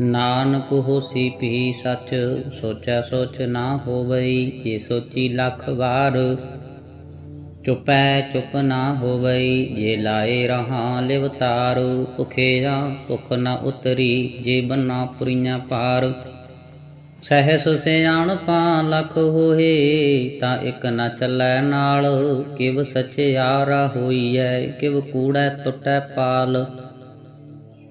ਨਾਨਕ ਹੋਸੀ ਭੀ ਸੱਚ, ਸੋਚੈ ਸੋਚ ਨਾ ਹੋਵਈ, ਜੇ ਸੋਚੀ ਲੱਖ ਵਾਰ। ਚੁਪੈ ਚੁਪ ਨਾ ਹੋਵਈ, ਜੇ ਲਾਏ ਰਹਾ ਲਿਵਤਾਰ ਭੁਖਿਆ ਭੁਖ ਨਾ ਉਤਰੀ, ਜੇ ਬੰਨਾ ਪੁਰੀਆਂ ਪਾਰ। ਸਹਿਸ ਸਿਆਣਪਾ ਲਖ ਹੋਏ, ਤਾਂ ਇੱਕ ਨਾ ਚੱਲੈ ਨਾਲ। ਕਿਵ ਸਚਿਆਰਾ ਹੋਈਐ, ਕਿਵ ਕੂੜੈ ਟੁੱਟੈ ਪਾਲ।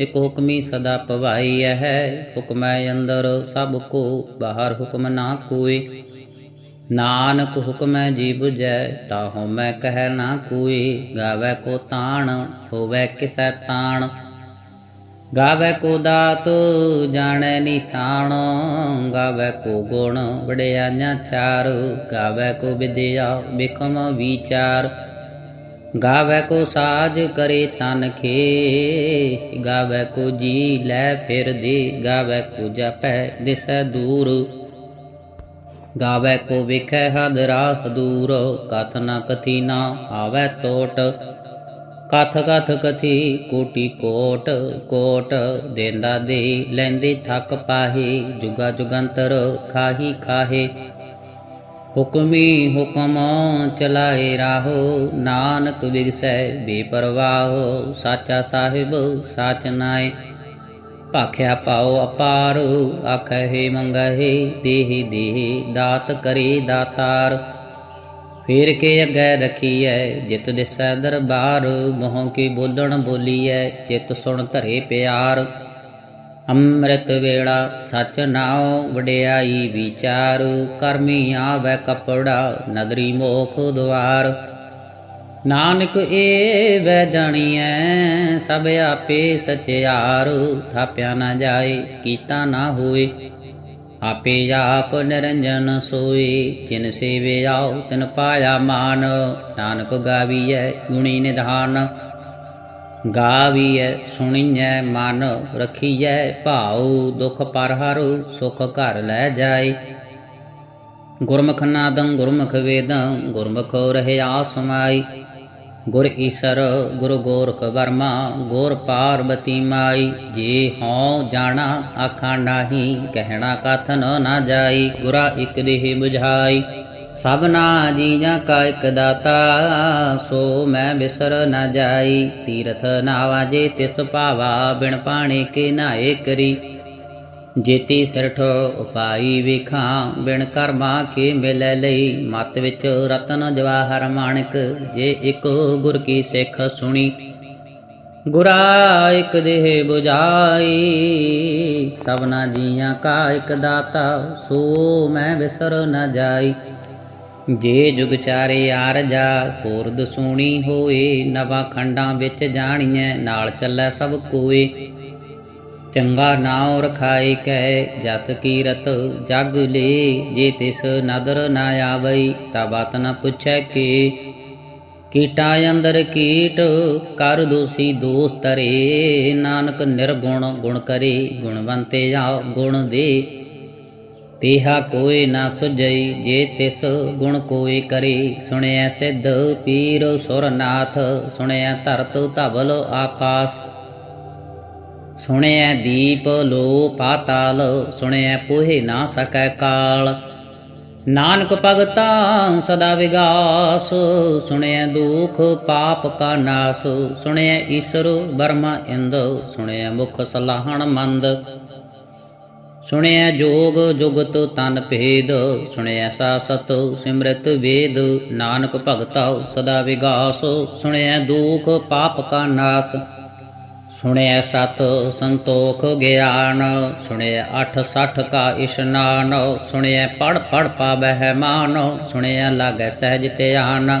ਇਕ ਹੁਕਮੀ ਸਦਾ ਪਵਾਈ ਹੈ। ਹੁਕਮੈ ਅੰਦਰ, ਸਭ ਕੋ ਬਾਹਰ ਹੁਕਮ ਨਾ ਕੋਈ। ਨਾਨਕ ਹੁਕਮੈ ਜੀ 부ਜੈ ਤਾਹਉ ਮੈਂ ਕਹਿ ਨਾ ਕੋਈ। ਗਾਵੇ ਕੋ ਤਾਣ, ਹੋਵੇ ਕਿਸੈ ਤਾਣ। ਗਾਵੇ ਕੋ ਦਾਤ, ਜਾਣੈ ਨਿਸ਼ਾਨ। ਗਾਵੇ ਕੋ ਗੁਣ, ਵਡਿਆਈਆਂ ਚਾਰ। ਗਾਵੇ ਕੋ ਵਿਦਿਆ ਬਿਕਮ ਵਿਚਾਰ। ਗਾਵੇ ਕੋ ਸਾਜ ਕਰੇ ਤਨ ਖੇ ਗਾਵੇ ਕੋ ਜੀ ਲੈ ਫਿਰ ਦੇ, ਗਾਵੇ ਕੋ ਜਪੈ ਦਿਸੈ ਦੂਰ। ਗਾਵੇ ਕੋ ਵਿਖੈ ਹਦ ਦੂਰ, ਕਥ ਨ ਕਥੀ ਨਾ ਆਵੇ ਟੋਟ ਕਥ ਕਥ ਕਥੀ ਕੋਟੀ ਕੋਟ ਕੋਟ ਦੇਂਦਾ ਦੇ, ਲੈਂਦੇ ਥੱਕ ਪਾਹੀ, ਜੁਗਾ ਜੁਗੰਤਰ ਖਾਹੀ ਖਾਹੇ। ਹੁਕਮੀ ਹੁਕਮ ਚਲਾਏ ਰਾਹੋ, ਨਾਨਕ ਵਿਗਸੈ ਬੇਪਰਵਾਹੋ, ਸਾਚਾ ਸਾਹਿਬ ਸਾਚ ਨਾਏ। ਭਾਖਿਆ ਪਾਉ ਅਪਾਰ ਆਖੇ ਮੰਗਹਿ, ਦੇਹ ਦੇਹ ਦਾਤ ਕਰੇ ਦਾਤਾਰ। ਫੇਰ ਕੇ ਅੱਗੇ ਰਖੀਐ, ਜਿਤ ਦਿਸੈ ਦਰਬਾਰ, ਮੋਹ ਕੀ ਬੋਲਣ ਬੋਲੀਐ, ਚਿਤ ਸੁਣ ਧਰੇ ਪਿਆਰ। ਅੰਮ੍ਰਿਤ ਵੇਲਾ ਸਚ ਨਾਉ ਵਡਿਆਈ ਵਿਚਾਰ, ਕਰਮੀ ਆਵੈ ਕਪੜਾ, ਨਗਰੀ ਮੋਖ ਦੁਆਰ। ਨਾਨਕ ਏ ਵੈ ਜਾਣੀਐ, ਸਭ ਆਪੇ ਸਚਿਆਰ। ਥਾਪਿਆ ਨਾ ਜਾਏ, ਕੀਤਾ ਨਾ ਹੋਏ। ਆਪੇ ਆਪ ਨਿਰੰਜਨ ਸੋਏ, ਜਿਨ ਸੇਵੇ ਆਉ ਤਿਨ ਪਾਇਆ ਮਾਨ। ਨਾਨਕ ਗਾਵੀਐ, ਗੁਣੀ ਨਿਧਾਨ। ਗਾਵੀਐ, ਸੁਣੀਐ, ਮਨ ਰਖੀਐ, ਭਾਉ ਦੁਖ ਪਰ ਹਰੁ ਸੁਖ ਘਰ ਲੈ ਜਾਏ। ਗੁਰਮੁਖ ਨਾਦੰ, ਗੁਰਮੁਖ ਵੇਦੰ, ਗੁਰਮੁਖ ਰਹਿਆ ਸਮਾਈ ਗੁਰ ਈਸਰ, ਗੁਰ ਗੋਰਖ ਵਰਮਾ, ਗੋਰ ਪਾਰਬਤੀ ਮਾਈ। ਜੇ ਹਉ ਜਾਣਾ, ਆਖਾਂ ਨਾਹੀ, ਕਹਿਣਾ ਕਥਨ ਨਾ ਜਾਈ। ਗੁਰਾ ਇਕ ਦੇਹ 부ਝਾਈ ਸਭਨਾ ਜੀਆਂ ਕਾ ਇਕ ਦਾਤਾ, ਸੋ ਮੈਂ ਬਿਸਰ ਨਾ ਜਾਈ। ਤੀਰਥ ਨਾਵਾ ਜੇ ਤਿਸ ਭਾਵਾ ਬਿਨ ਪਾਣੀ ਕੇ ਨਾਏ ਕਰੀ। ਜੇਤੀ ਸਿਰਠ ਉਪਾਈ ਵੇਖਾਂ, ਬਿਨ ਕਰਮਾ ਕੇ ਮਿਲੈ ਲਈ। ਮਤ ਵਿੱਚ ਰਤਨ ਜਵਾਹਰ ਮਾਣਕ, ਜੇ ਇਕ ਗੁਰ ਕੀ ਸਿੱਖ ਸੁਣੀ। ਗੁਰਾ ਇੱਕ ਦੇਹ 부ਝਾਈ ਸਭਨਾ ਜੀਆਂ ਕਾ ਇੱਕ ਦਾਤਾ, ਸੋ ਮੈਂ ਵਿਸਰ ਨਾ ਜਾਈ। ਜੇ ਜੁਗ ਚਾਰੇ ਆਰਜਾ ਖੋਰਦ ਸੋਣੀ ਹੋਏ, ਨਵਾਂ ਖੰਡਾਂ ਵਿੱਚ ਜਾਣੀਐ, ਨਾਲ ਚੱਲੈ ਸਭ ਕੋਏ। ਚੰਗਾ ਨਾਉ ਰਖਾਏ ਕੈ, ਜਸ ਕੀਰਤ ਜਗ ਲੇ, ਜੇ ਤਿਸ ਨਦਰ ਨਾ ਆਵਈ ਤਾ ਬਾਤ ਨ ਪੁੱਛੈ ਕੇ। ਕੀਟਾ ਅੰਦਰ ਕੀਟ, ਕਰ ਦੋਸੀ ਦੋਸ ਤਰੇ ਨਾਨਕ ਨਿਰਗੁਣ ਗੁਣ ਕਰੇ, ਗੁਣਵੰਤੇ ਜਾ ਗੁਣ ਦੇ। ਤੇਹਾ ਕੋਏ ਨਾ ਸੁਜਈ ਜੇ ਤਿਸ ਗੁਣ ਕੋਏ ਕਰੇ। ਸੁਣਿਆ ਸਿੱਧ ਪੀਰ ਸੁਰਨਾਥ ਸੁਣਿਆ ਧਰਤ ਧਵਲ ਆਕਾਸ। ਸੁਣਿਆ ਦੀਪ ਲੋ ਪਾਤਾਲ ਸੁਣਿਆ ਪੋਹੇ ਨਾ ਸਕੈ ਕਾਲ। ਨਾਨਕ ਭਗਤਾ ਸਦਾ ਵਿਗਾਸ ਸੁਣਿਆ ਦੁਖ ਪਾਪ ਕਾ ਨਾਸ। ਸੁਣਿਆ ਈਸ਼ਰ ਬਰਮਾ ਇੰਦ ਸੁਣਿਆ ਮੁਖ ਸਲਾਹਣ ਮੰਦ। ਸੁਣਿਆ ਜੋਗ ਜੁਗਤ ਤਨ ਭੇਦ, ਸੁਣਿਆ ਸਾਸਤ ਸਿਮਰਤ ਵੇਦ, ਨਾਨਕ ਭਗਤਾਉ ਸਦਾ ਵਿਗਾਸ, ਸੁਣਿਆ ਦੁਖ ਪਾਪ ਕਾ ਨਾਸ, ਸੁਣਿਆ ਸਤ ਸੰਤੋਖ ਗਿਆਨ, ਸੁਣਿਆ ਅਠ ਸਠ ਕਾ ਇਸ਼ਨਾਨ ਸੁਣਿਆ ਪੜ ਪੜ ਪਾਵਹਿ ਮਾਨ, ਸੁਣਿਆ ਲਾਗੈ ਸਹਿਜ ਧਿਆਨ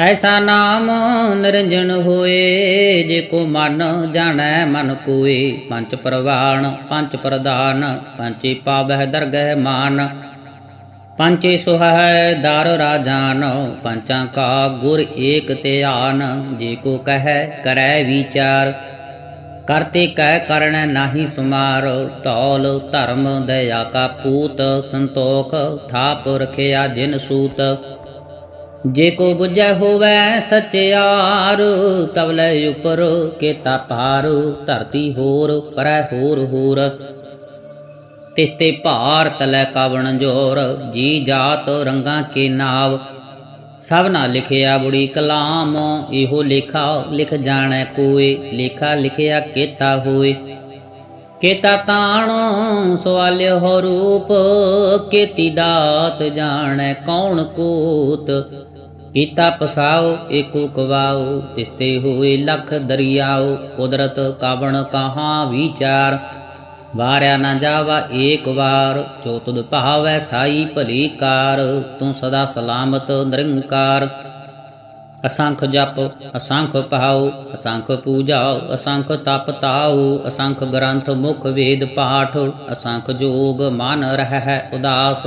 ਐਸਾ ਨਾਮ ਨਿਰੰਜਨ ਹੋਏ, ਜੇ ਕੋ ਮਨ ਜਾਣੈ ਮਨ ਕੋਏ। ਪੰਜ ਪ੍ਰਵਾਣ, ਪੰਜ ਪ੍ਰਦਾਨ ਪੰਚੇ ਪਾਵਹਿ ਦਰਗਹਿ ਮਾਨ। ਪੰਚੇ ਸੁਹੈ ਦਰ ਰਾਜਾਨ ਪੰਚਾਂ ਕਾ ਗੁਰ ਏਕ ਧਿਆਨ। ਜੇ ਕੋ ਕਹੈ, ਕਰੈ ਵਿਚਾਰ। ਕਰਤੇ ਕਹਿ ਕਰਣ ਨਾਹੀ ਸੁਮਾਰ। ਤੌਲ ਧਰਮ ਦਇਆ ਕਾ ਪੂਤ ਸੰਤੋਖ, ਥਾਪ ਰਖਿਆ ਜਿਨ ਸੂਤ। ਜੇ ਕੋ ਬੁਝੈ ਹੋਵੈ ਸਚਿਆਰ ਤਵਲੇ ਉਪਰ ਕੇਤਾ ਪਾਰ ਧਰਤੀ ਹੋਰ, ਪਰੈ ਹੋਰ ਹੋਰ। ਤਿਸਤੇ ਭਾਰ ਤਲੈ ਕਵਣ ਜੋਰ, ਜੀ ਜਾਤ ਰੰਗਾਂ ਕੇ ਨਾਵ। ਸਭ ਨਾ ਲਿਖਿਆ ਬੁੜੀ ਕਲਾਮ, ਇਹੋ ਲੇਖਾ ਲਿਖ ਜਾਣੈ ਕੋਏ, ਲੇਖਾ ਲਿਖਿਆ ਕੇਤਾ ਹੋਏ। ਕੇਤਾ ਤਾਣ ਸਵਾਲ ਹੋ ਰੂਪ, ਕੇਤੀ ਦਾਤ ਜਾਣੈ ਕੌਣ ਕੋਤ। ਕੀਤਾ ਪਸਾਓ, ਏਕੋ ਕਵਾਓ ਤਿਸਤੇ ਹੋਏ ਲਖ ਦਰਿਆਓ, ਕੁਦਰਤ ਕਾਵਣ ਕਹਾ ਵਿਚਾਰ। ਵਾਰਿਆ ਨਾ ਜਾਵਾ ਏਕ ਵਾਰ, ਜੋ ਤੁਧ ਭਾਵੈ ਸਾਈ ਭਲੀ ਕਾਰ, ਤੂੰ ਸਦਾ ਸਲਾਮਤ ਨਿਰੰਕਾਰ। ਅਸੰਖ ਜਪ, ਅਸੰਖ ਪਾਉ ਅਸੰਖ ਪੂਜਾ ਅਸੰਖ ਤਪ ਤਾਉ ਅਸੰਖ ਗ੍ਰੰਥ ਮੁਖ ਵੇਦ ਪਾਠ, ਅਸੰਖ ਜੋਗ ਮਨ ਰਹਿ ਉਦਾਸ।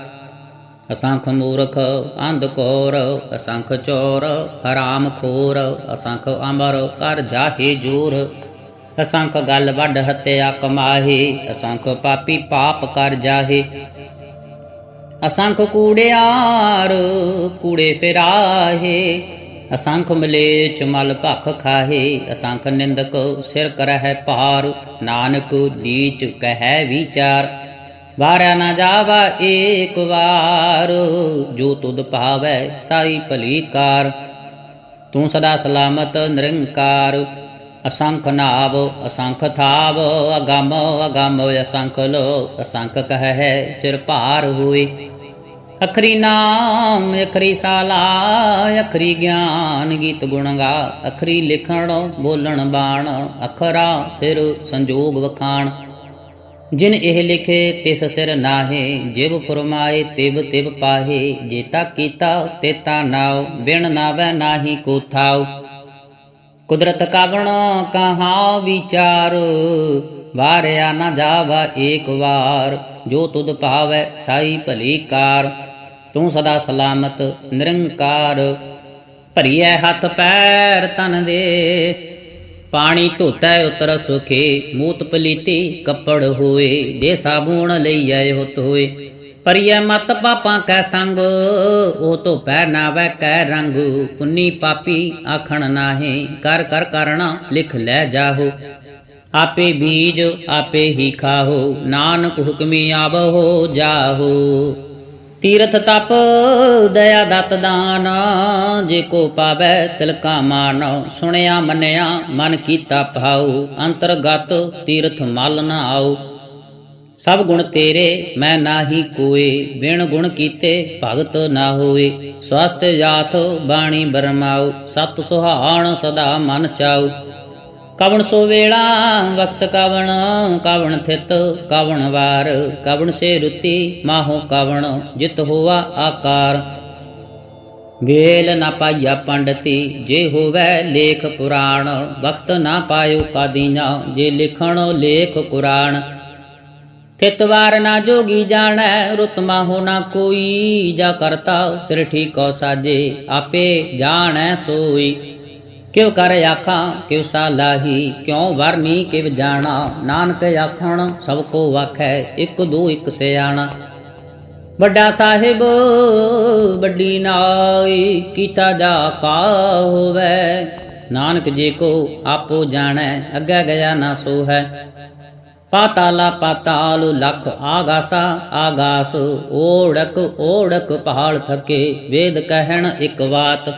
ਅਸੰਖ ਮੂਰਖ ਅੰਧ ਕੋਰ, ਅਸੰਖ ਚੋਰ, ਹਰਾਮ ਖੋਰ, ਅਸੰਖ ਅਮਰ ਕਰ ਜਾਹੇ ਜੂਰ। ਅਸੰਖ ਗਲ ਵੱਡ ਹਤਿਆ ਕਮਾਹੇ ਅਸੰਖ ਪਾਪੀ ਪਾਪ ਕਰ ਜਾਹੇ। ਅਸੰਖ ਕੂੜਿਆਰ ਕੂੜੇ ਫਿਰਾਹੇ, ਅਸੰਖ ਮਲੇਚ ਮਲ ਭਖ ਖਾਹੇ, ਅਸੰਖ ਨਿੰਦਕ ਸਿਰ ਕਰਹਿ ਪਾਰ ਨਾਨਕ ਨੀਚ ਕਹਿ ਵਿਚਾਰ। ਵਾਰਿਆ ਨਾ ਜਾਵਾ ਏਕ ਵਾਰ, ਜੋ ਤੁਧ ਭਾਵੈ ਸਾਈ ਭਲੀ ਕਾਰ ਤੂੰ ਸਦਾ ਸਲਾਮਤ ਨਿਰੰਕਾਰ, ਅਸੰਖ ਨਾਵ, ਅਸੰਖ ਥਾਵ, ਅਗੰਮ ਅਗੰਮ ਅਸੰਖ ਲੋ, ਅਸੰਖ ਕਹਿ ਸਿਰ ਭਾਰ ਹੋਏ। ਅਖਰੀ ਨਾਮ, ਅਖਰੀ ਸਾਲਾ, ਅਖਰੀ ਗਿਆਨ ਗੀਤ ਗੁਣ ਗਾ, ਅਖਰੀ ਲਿਖਣ, ਬੋਲਣ ਬਾਣ, ਅਖਰਾ ਸਿਰ ਸੰਜੋਗ ਵਖਾਣ। ਜਿਨ ਇਹ ਲਿਖੇ, ਤਿਸ ਸਿਰ ਨਾਹੇ, ਜਿਵ ਫਰਮਾਏ, ਤਿਵ ਤਿਵ ਪਾਹੇ, ਜੇਤਾ ਕੀਤਾ, ਤੇਤਾ ਨਾਉ ਬਿਨ ਨਾਵੈ ਨਾਹੀ ਕੋ ਥਾਉ। ਕੁਦਰਤ ਕਾਵਣ ਕਹਾ ਵਿਚਾਰ, ਵਾਰਿਆ ਨਾ ਜਾਵਾ ਏਕ ਵਾਰ, ਜੋ ਤੁਧ ਭਾਵੈ ਸਾਈ ਭਲੀ ਕਾਰ। ਤੂੰ ਸਦਾ ਸਲਾਮਤ, ਨਿਰੰਕਾਰ, ਭਰੀਐ ਹੱਥ ਪੈਰ ਤਨ ਦੇ ਪਾਣੀ ਧੋਤੈ ਉਤਰ ਸੁਖੇ, ਮੂਤ ਪਲੀਤੀ ਕੱਪੜ ਹੋਏ ਦੇ ਸਾਬੂਣ ਲਈਐ ਹੁਤ ਹੋਏ। ਪਰਿਐ ਮਤ ਪਾਪਾਂ ਕੈ ਸੰਗ, ਉਹ ਤੋ ਪੈ ਨਾ ਵੈ ਕੈ ਰੰਗ। ਪੁੰਨੀ ਪਾਪੀ ਆਖਣ ਨਾਹੀ, ਕਰ ਕਰ ਕਰਣਾ ਲਿਖ ਲੈ ਜਾਹੋ। ਆਪੇ ਬੀਜ ਆਪੇ ਹੀ ਖਾਹੋ, ਨਾਨਕ ਹੁਕਮੀ ਆਵਹੋ ਜਾਹੋ। ਤੀਰਥ ਤਪ, ਦਇਆ ਦਤ ਦਾਨ, ਜੇ ਕੋ ਪਾਵੈ ਤਿਲਕਾ ਮਾਨ। ਸੁਣਿਆ, ਮੰਨਿਆ, ਮਨ ਕੀਤਾ ਭਾਉ, ਅੰਤਰਗਤ ਤੀਰਥ ਮਲ ਨਾ ਆਉ। ਸਭ ਗੁਣ ਤੇਰੇ, ਮੈਂ ਨਾਹੀ ਕੋਏ, ਬਿਨ ਗੁਣ ਕੀਤੇ ਭਗਤ ਨਾ ਹੋਏ। ਸਵਸਤ ਜਾਤ ਬਾਣੀ ਬਰਮਾਉ, ਸਤ ਸੁਹਾਣ ਸਦਾ ਮਨ ਚਾਉ। ਕਵਣ ਸੋ ਵੇਲਾ, ਵਕਤ ਕਵਣ ਕਵਣ ਥਿਤ, ਕਵਣ ਵਾਰ, ਕਵਣ ਸੇ ਰੁਤੀ, ਮਾਹੋ ਕਵਣ, ਜਿਤ ਹੋਆ ਆਕਾਰ। ਵੇਲ ਨਾ ਪਾਇਆ ਪੰਡਤੀ, ਜੇ ਹੋਵੇ ਲੇਖ ਪੁਰਾਣ, ਵਕਤ ਨਾ ਪਾਇਓ ਕਾਦੀਨਾ ਜੇ ਲਿਖਣ ਲੇਖ ਕੁਰਾਨ ਤਿਤਵਾਰ ਨਾ ਜੋਗੀ ਜਾਣੈ ਰੁਤਮਾ ਹੋ ਨਾ ਕੋਈ, ਜਾ ਕਰਤਾ ਸਿਰਠੀ ਠੀਕੋ ਸਾਜੇ, ਆਪੇ ਜਾਣੈ ਸੋਈ। ਕਿਵ ਕਰ ਆਖਾਂ ਕਿਵ ਸਾਲਾਹੀ ਕਿਉ ਵਰਨੀ ਕਿਵ ਜਾਣਾ। ਨਾਨਕ ਆਖਣ, ਸਭ ਕੋ ਆਖੈ, ਇੱਕ ਦੋ ਇੱਕ ਸਿਆਣਾ। ਵੱਡਾ ਸਾਹਿਬ, ਵੱਡੀ ਨਾਈ, ਕੀਤਾ ਜਾ ਕਾ ਹੋਵੇ। ਨਾਨਕ ਜੇ ਕੋ ਆਪੋ ਜਾਣੈ, ਅੱਗੇ ਗਿਆ ਨਾ ਸੋ ਹੈ ਪਾਤਾਲਾ ਪਾਤਾਲ ਲਖ ਆਗਾਸਾ, ਆਗਾਸ, ਓੜਕ ਓੜਕ ਪਹਾੜ ਥਕੇ। ਵੇਦ ਕਹਿਣ ਇੱਕ ਬਾਤ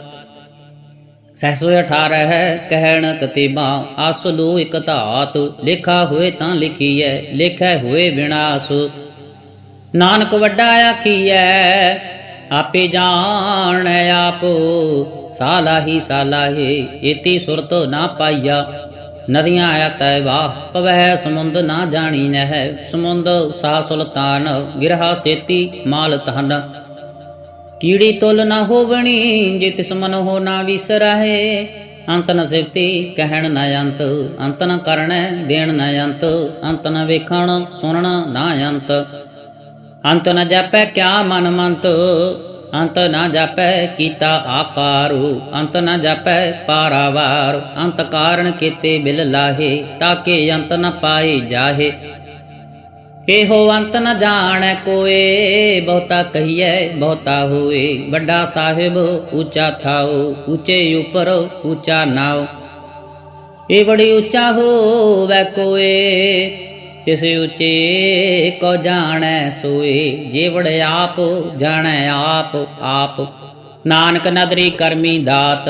ਸਹਿਸੋ 18 ਹੈ ਕਹਿਣ ਕਤੀਬਾ ਅਸਲੂ ਇਕ ਧਾਤ, ਲਿਖਾ ਹੋਏ ਤਾਂ ਲਿਖੀਐ, ਲਿਖੈ ਹੋਏ ਵਿਨਾਸ਼ ਨਾਨਕ ਵੱਡਾ ਆਖੀਐ, ਆਪੇ ਜਾਣ ਆਪ। ਸਾਲਾਹੀ ਸਾਲਾਹੀ ਇਤੀ ਸੁਰਤ ਨਾ ਪਾਈਆ। ਨਦੀਆਂ ਆਇਆ ਤੈ ਵਾਹ, ਪਵਹਿ ਸਮੁੰਦ ਨਾ ਜਾਣੀ ਨਹਿ। ਸਮੁੰਦ ਸਾ ਸੁਲਤਾਨ ਗਿਰਹਾ ਸੇਤੀ ਮਾਲ ਤਹਨ ਕੀੜੀ ਤੁਲ ਨਾ ਹੋਵਣੀ, ਜੇ ਤਿਸ ਮਨ ਹੋ ਨਾ ਵਿਸਰਾਹੇ। ਅੰਤ ਨ ਸਿਫਤੀ, ਕਹਿਣ ਨ ਅੰਤ ਅੰਤ ਨ ਕਰਣੈ, ਦੇਣ ਨ ਅੰਤ ਅੰਤ ਨ ਵੇਖਣ, ਸੁਣਨ ਨਾ ਅੰਤ। ਅੰਤ ਨ ਜਾਪੈ ਕਿਆ ਮਨ ਮੰਤ, ਅੰਤ ਨ ਜਾਪੈ ਕੀਤਾ ਆਕਾਰੂ। ਅੰਤ ਨ ਜਾਪੈ ਪਾਰਾਵਾਰ, ਅੰਤ ਕਾਰਨ ਕੀਤੇ ਬਿਲ ਲਾਹੇ ਤਾਕੇ ਅੰਤ ਨ ਪਾਏ ਜਾਹੇ। ਇਹੋ ਅੰਤ ਨ ਜਾਣੈ ਕੋਏ, ਬਹੁਤਾ ਕਹੀਐ, ਬਹੁਤਾ ਹੋਏ। ਵੱਡਾ ਸਾਹਿਬ ਉੱਚਾ ਥਾਉ ਉੱਚੇ ਉਪਰ ਉੱਚਾ ਨਾਉ ਇਹ ਬੜੀ ਉੱਚਾ ਹੋਵੈ ਕੋਏ, ਤਿਸ ਉੱਚੇ ਕੋ ਜਾਣੈ ਸੋਏ। ਜੇ ਵੜ ਆਪ, ਜਾਣੈ ਆਪ ਆਪ। ਨਾਨਕ ਨਦਰੀ ਕਰਮੀ ਦਾਤ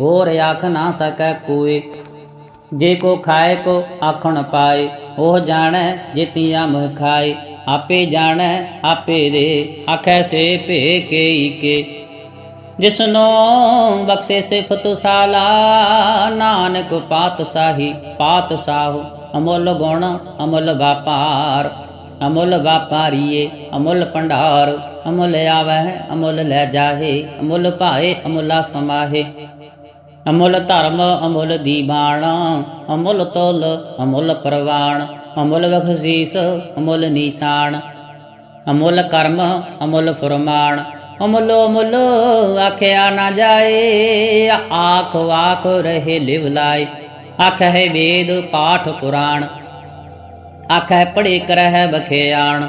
ਹੋਰ ਆਖ ਨਾ ਸਕੈ ਕੋਏ। ਜੇ ਕੋ ਖਾਏ, ਕੋ ਆਖਣ ਪਾਏ, ਉਹ ਜਾਣੈ ਜਿਤੀ ਮਹ ਖਾਏ। ਆਪੇ ਜਾਣੈ, ਆਪੇ ਦੇ, ਆਖੈ ਸੇ ਭੇ ਕੇਈ ਕੇ। ਜਿਸਨੋ ਬਖਸ਼ੇ ਸਿਫਤ ਸਾਲਾ, ਨਾਨਕ ਪਾਤ ਸਾਹੀ, ਪਾਤ ਸਾਹੂ। ਅਮੁੱਲ ਗੁਣ, ਅਮੁੱਲ ਵਪਾਰ, ਅਮੁੱਲ ਵਪਾਰੀਏ, ਅਮੁੱਲ ਭੰਡਾਰ। ਅਮੁੱਲ ਆਵਹਿ, ਅਮੁੱਲ ਲੈ ਜਾਹੇ, ਅਮੁੱਲ ਭਾਏ, ਅਮੁੱਲਾ ਸਮਾਹੇ। ਅਮੁੱਲ ਧਰਮ, ਅਮੁੱਲ ਦੀਵਾਨ, ਅਮੁੱਲ ਤੁਲ, ਅਮੁੱਲ ਪ੍ਰਵਾਨ ਅਮੁੱਲ ਬਖਸ਼ੀਸ, ਅਮੁੱਲ ਨਿਸ਼ਾਨ। ਅਮੁੱਲ ਕਰਮ, ਅਮੁੱਲ ਫਰਮਾਨ, ਅਮੁੱਲ ਅਮੁੱਲ ਆਖਿਆ ਨਾ ਜਾਏ, ਆਖ ਵਾਖ ਰਹੇ ਲਿਵ ਲਾਏ। ਹੈ ਵੇਦ ਪਾਠ ਪੁਰਾਣ ਆਖ ਆਖੈ ਪੜੇ ਕਰਹਿ ਬਖਿਆਣ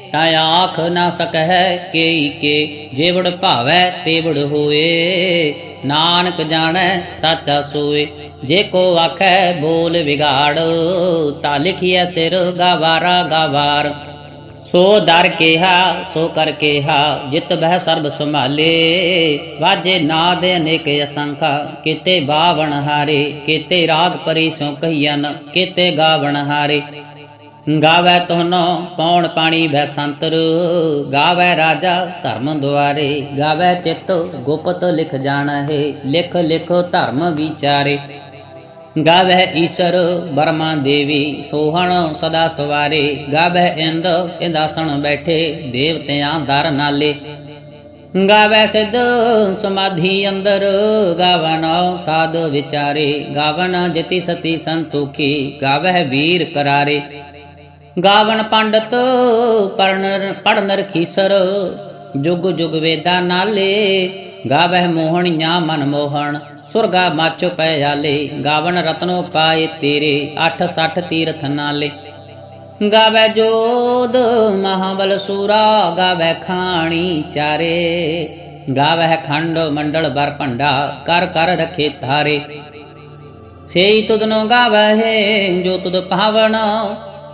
ਤਾਂ ਆਖ ਨਾ ਸਕਹਿ ਕੇਈ ਕੇ, ਜੇਵੜ ਭਾਵੈ ਤੇਵੜ ਹੋਏ। ਨਾਨਕ ਜਾਣੈ ਸਾਚਾ ਸੋਏ, ਜੇ ਕੋ ਆਖੈ ਬੋਲ ਵਿਗਾੜ, ਤਾ ਲਿਖਿਐ ਸਿਰ ਗਵਾਰਾ ਗਵਾਰ। ਸੋ ਦਰ ਕੇਹਾ, ਸੋ ਕਰ ਕੇਹਾ, ਜਿਤ ਬਹਿ ਸਰਬ ਸੰਭਾਲੇ। ਵਾਜੇ ਨਾਦ ਅਨੇਕ ਅਸੰਖਾ, ਕੀਤੇ ਬਾਵਣ ਹਾਰੇ, ਕੀਤੇ ਰਾਗ ਪਰੀ ਸੋ ਕਹੀਨ ਕੀਤੇ ਗਾਵਣ ਹਾਰੇ। ਗਾਵੇ ਤੋਨੋ ਪੌਣ ਪਾਣੀ ਬੈ ਸੰਤਰ, ਗਾਵੇ ਰਾਜਾ ਧਰਮ ਦੁਆਰੇ, ਗਾਵੇ ਚਿਤ ਗੁਪਤ ਲਿਖ ਜਾਣਾ ਹੈ ਲਿਖ ਲਿਖ ਧਰਮ ਵਿਚਾਰੇ। ਗਾਵਹਿ ਈਸ਼ਰ ਬਰਮਾ ਦੇਵੀ, ਸੋਹਣ ਸਦਾ ਸਵਾਰੇ, ਗਾਵਹਿ ਇੰਦ ਇੰਦਾਸਣ ਬੈਠੇ, ਦੇਵਤਿਆਂ ਦਰ ਨਾਲੇ। ਗਾਵੈ ਸਿਧ ਸਮਾਧੀ ਅੰਦਰ ਗਾਵਨ ਸਾਧ ਵਿਚਾਰੇ ਗਾਵਨ ਜਤੀ ਸਤੀ ਸੰਤੋਖੀ, ਗਾਵਹਿ ਵੀਰ ਕਰਾਰੇ। ਗਾਵਨ ਪੰਡਤ ਪੜਨ ਪੜਨ ਰਖੀਸਰ ਜੁਗ ਜੁਗ ਵੇਦਾ ਨਾਲੇ, ਗਾਵਹਿ ਮੋਹਣੀਆਂ ਮਨ ਮੋਹਣ, ਸੁਰਗਾ ਮਾਚੋ ਪੈ ਆਲੇ ਗਾਵਨ ਰਤਨੋ ਪਾਏ ਤੇਰੇ 860 ਤੀਰਥ ਨਾਲੇ। ਗਾਵੈ ਜੋਦ ਮਹਾਬਲ ਸੂਰਾ ਗਾਵੈ ਖਾਣੀ ਚਾਰੇ। ਗਾਵੈ ਖੰਡ ਮੰਡਲ ਬਰ ਭੰਡਾ, ਕਰ ਕਰ ਰਖੇ ਧਾਰੇ। ਸੇਈ ਤੁਧਨੋ ਗਾਵਹਿ, ਜੋ ਤੁਦ ਪਾਵਣ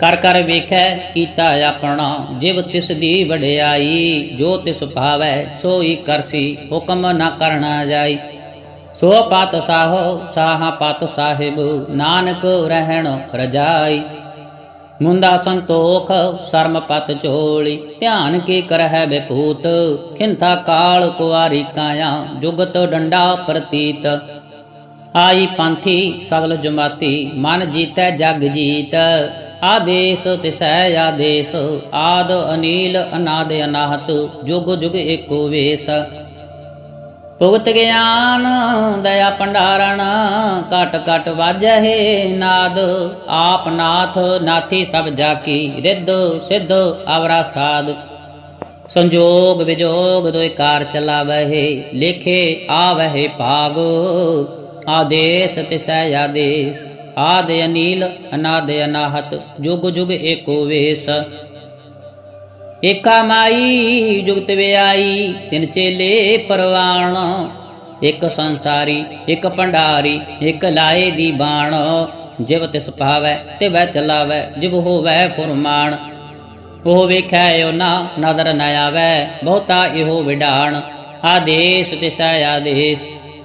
ਕਰ ਕਰ ਵੇਖੈ ਕੀਤਾ ਆਪਣਾ, ਜਿਵ ਤਿਸ ਦੀ ਵਡਿਆਈ, ਜੋ ਤਿਸ ਭਾਵੈ ਸੋਈ ਕਰਸੀ, ਹੁਕਮ ਨਾ ਕਰਨਾ ਜਾਈ। ਸੋ ਪਤ ਸਾਹੋ, ਸਾਹ ਪਤ ਸਾਹਿਬ, ਨਾਨਕ ਰਹਿਣ ਰਜਾਈ। ਮੁੰਦਾ ਸੰਤੋਖ, ਸ਼ਰਮ ਪਤ ਝੋਲੀ ਧਿਆਨ ਕੀ ਕਰਹਿ ਬਿਪੂਤ, ਖਿੰਥਾ ਕਾਲ ਕੁਆਰੀ ਕਾਇਆ, ਜੁਗਤ ਡੰਡਾ ਪ੍ਰਤੀਤ। ਆਈ ਪੰਥੀ ਸਗਲ ਜਮਾਤੀ, ਮਨ ਜੀਤੈ ਜਗ ਜੀਤ। ਆਦੇਸ ਤਿਸੈ ਆਦੇਸ, ਆਦ ਅਨੀਲ ਅਨਾਦ ਅਨਾਹਤ, ਜੁਗ ਜੁਗ ਏਕੋ ਵੇਸ। ਭੁਗਤ ਗਿਆਨ, ਦਇਆ ਭੰਡਾਰਣ ਕਟ ਕਟ ਵਾਜਹਿ ਨਾਦ। ਆਪ ਨਾਥ, ਨਾਥੀ ਸਭ ਜਾ ਕੀ ਰਿੱਧ, ਸਿੱਧ, ਅਵਰਾ ਸਾਧ। ਸੰਜੋਗ ਵਿਜੋਗ ਦੋਇ ਕਾਰ ਚਲਾਵਹਿ ਲਿਖੇ ਆਵਹਿ ਭਾਗ। ਆਦੇਸ ਤਿਸੈ ਆਦੇਸ ਆਦ ਅਨੀਲ, ਅਨਾਦ ਅਨਾਹਤ, ਜੁਗ ਜੁਗ ਏਕੋ ਵੇਸ। ਏਕਾ ਮਾਈ, ਜੁਗਤ ਵਿਆਈ, ਤਿਨ ਚੇਲੇ ਪਰਵਾਣ। ਇੱਕ ਸੰਸਾਰੀ, ਇੱਕ ਭੰਡਾਰੀ, ਇਕ ਲਾਏ ਦੀ ਬਾਣ। ਜਿਵ ਤਿਸ ਪਾਵੈ ਤੇ ਵੈ ਚਲਾਵੈ, ਜਿਵ ਹੋਵੈ ਫੁਰਮਾਨ। ਉਹ ਵੇਖੈ ਨਾ ਨਦਰ ਨ ਆਵੈ, ਬਹੁਤਾ ਇਹੋ ਵਿਡਾਣ। ਆਦੇਸ਼ ਤਿਸੈ ਆਦੇਸ਼।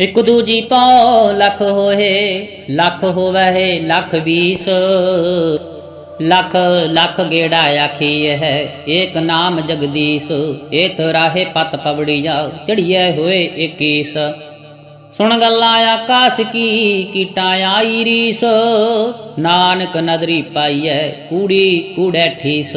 ਇਕ ਦੂਜੀ ਪਉ ਲਖ ਹੋਏ, ਲਖ ਹੋਵਹਿ, ਲਖ ਵੀਸ। ਲਖ ਲਖ ਗੇੜਾ ਆਖੀ ਹੈ, ਏਕ ਨਾਮ ਜਗਦੀਸ਼। ਏਤ ਰਾਹੇ ਪਤ ਪਵੜੀਆ, ਚੜੀਐ ਹੋਏ ਇਕੀਸ। ਸੁਣ ਗੱਲਾਂ ਆਕਾਸ਼ ਕੀ, ਕੀਟਾਂ ਆਈ ਰੀਸ। ਨਾਨਕ ਨਦਰੀ ਪਾਈਐ, ਕੂੜੀ ਕੂੜੈ ਠੀਸ।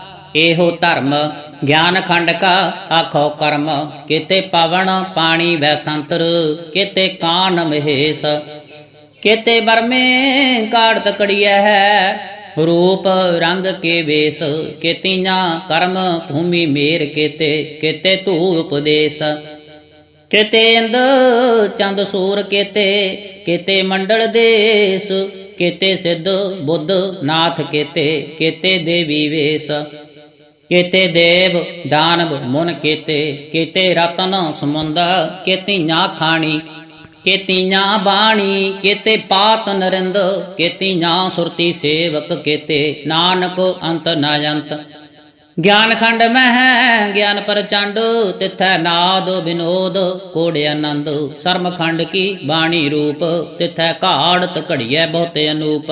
ਇਹੋ ਧਰਮ ਗਿਆਨ ਖੰਡ ਕਾ ਆਖੋ ਕਰਮ। ਕਿਤੇ ਪਵਨ ਪਾਣੀ ਵੈ ਸੰਤਰ, ਕੀਤੇ ਕਾਨ ਮਹੇਸ਼। ਕੇਤੇ ਬਰਮੇ ਕਾੜਤ ਕੜੀਐ ਹੈ, ਰੂਪ ਰੰਗ ਕੇ ਵੇਸ। ਕੇਤੀਆਂ ਕਰਮ ਭੂਮੀ ਮੇਰ ਕੇਤੇ ਕੇਤੇ ਧੂ ਉਪਦੇਸ। ਕੇਤੇ ਇੰਦ ਚੰਦ ਸੂਰ ਕੇਤੇ, ਕਿਤੇ ਮੰਡਲ ਦੇਸ। ਕਿਤੇ ਸਿੱਧ ਬੁੱਧ ਨਾਥ ਕੇਤੇ ਕੇਤੇ ਦੇਵੀ ਵੇਸ। ਕੇਤੇ ਦੇਵ ਦਾਨਵ ਮੁਨ ਕੇਤੇ ਕੇਤੇ ਰਤਨ ਸਮੁੰਦ, ਕੇਤੀਆਂ ਖਾਣੀ, ਕੇਤੀਆਂ ਬਾਣੀ, ਕੇਤੇ ਪਾਤ ਨਰਿੰਦ, ਕੇਤੀਆਂ ਸੁਰਤੀ ਸੇਵਕ ਕੇਤੇ, ਨਾਨਕ ਅੰਤ ਨਾ ਅੰਤ ਗਿਆਨ ਖੰਡ ਮਹਿ, ਗਿਆਨ ਪ੍ਰਚੰਡ, ਤਿਥੈ ਨਾਦ ਬਿਨੋਦ, ਕੋੜ ਆਨੰਦ। ਸਰਮ ਖੰਡ ਕੀ ਬਾਣੀ ਰੂਪ, ਤਿਥੈ ਘਾੜ ਘੜੀਐ ਬਹੁਤੇ ਅਨੂਪ।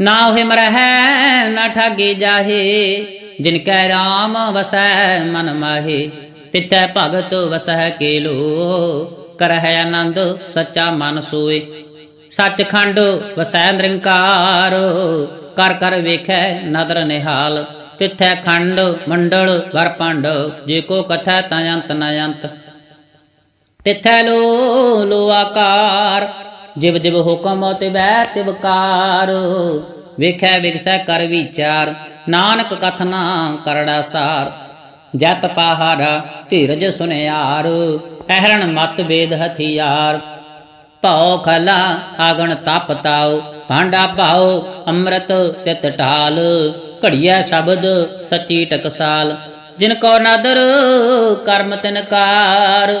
ਨਾ ਹੋਏ ਮਰਹਿ ਨਾ ਠਾਗੇ ਜਾਹੇ। ਜਿਨ ਕੈ ਰਾਮ ਵਸੈ, ਮਨ ਮਾਹੇ। ਤਿਤੈ ਭਗਤ ਵਸਹਿ ਕੇਲੋ। ਕਰਹਿ ਆਨੰਦ ਸੱਚਾ ਮਨ ਸੋਏ। ਸੱਚਖੰਡ ਵਸੈ ਨਿਰੰਕਾਰ। ਕਰ ਕਰ ਵੇਖੈ ਨਦਰ ਨਿਹਾਲ। ਤਿਥੈ ਖੰਡ, ਮੰਡਲ, ਵਰ ਵਰਪੰਡ ਜੇ ਕੋ ਕਥੈ ਤਾਂ ਅੰਤ ਨ ਅੰਤ। ਤਿਥੈ ਲੋ ਲੋ ਆਕਾਰ। ਜਿਵ ਜਿਵ ਹੁਕਮ ਤਿਵੈ ਤਿਵਕਾਰ ਵੇਖੈ ਵਿਗਸੈ ਕਰ ਵਿਚਾਰ, ਨਾਨਕ ਕਥਨਾ ਕਰੜਾ ਸਾਰ। ਜਤ ਪਹਾੜਾ ਧੀਰਜ ਸੁਨਿਆਰ, ਪਹਿਰਣ ਮਤ ਵੇਦ ਹਥਿਆਰ। ਭਉ ਖਲਾ ਆਗਣ ਤਪ ਤਾਉ, ਭਾਂਡਾ ਭਾਉ ਅੰਮ੍ਰਿਤ ਤਿਤ ਢਾਲ। ਘੜੀਐ ਸ਼ਬਦ ਸੱਚੀ ਟਕਸਾਲ, ਜਿਨ ਕੋ ਨਦਰ ਕਰਮ ਤਿਨਕਾਰ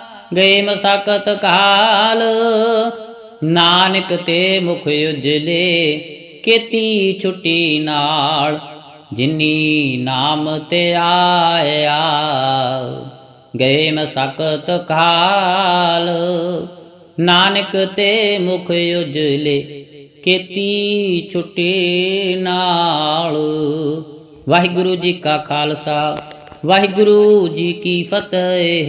ਗਏ ਮਸਕਤ ਕਾਲ। ਨਾਨਕ ਤੇ ਮੁਖ ਉਜਲੇ, ਕੀਤੀ ਛੁੱਟੀ ਨਾਲ। ਜਿਨੀ ਨਾਮ ਤੇ ਆਇਆ ਗਏ ਮਸਕਤ ਕਾਲ। ਨਾਨਕ ਤੇ ਮੁਖ ਉਜਲੇ, ਕੀਤੀ ਛੁੱਟੀ ਨਾਲ। ਵਾਹਿਗੁਰੂ ਜੀ ਕਾ ਖਾਲਸਾ। ਵਾਹਿਗੁਰੂ ਜੀ ਕੀ ਫਤਿਹ।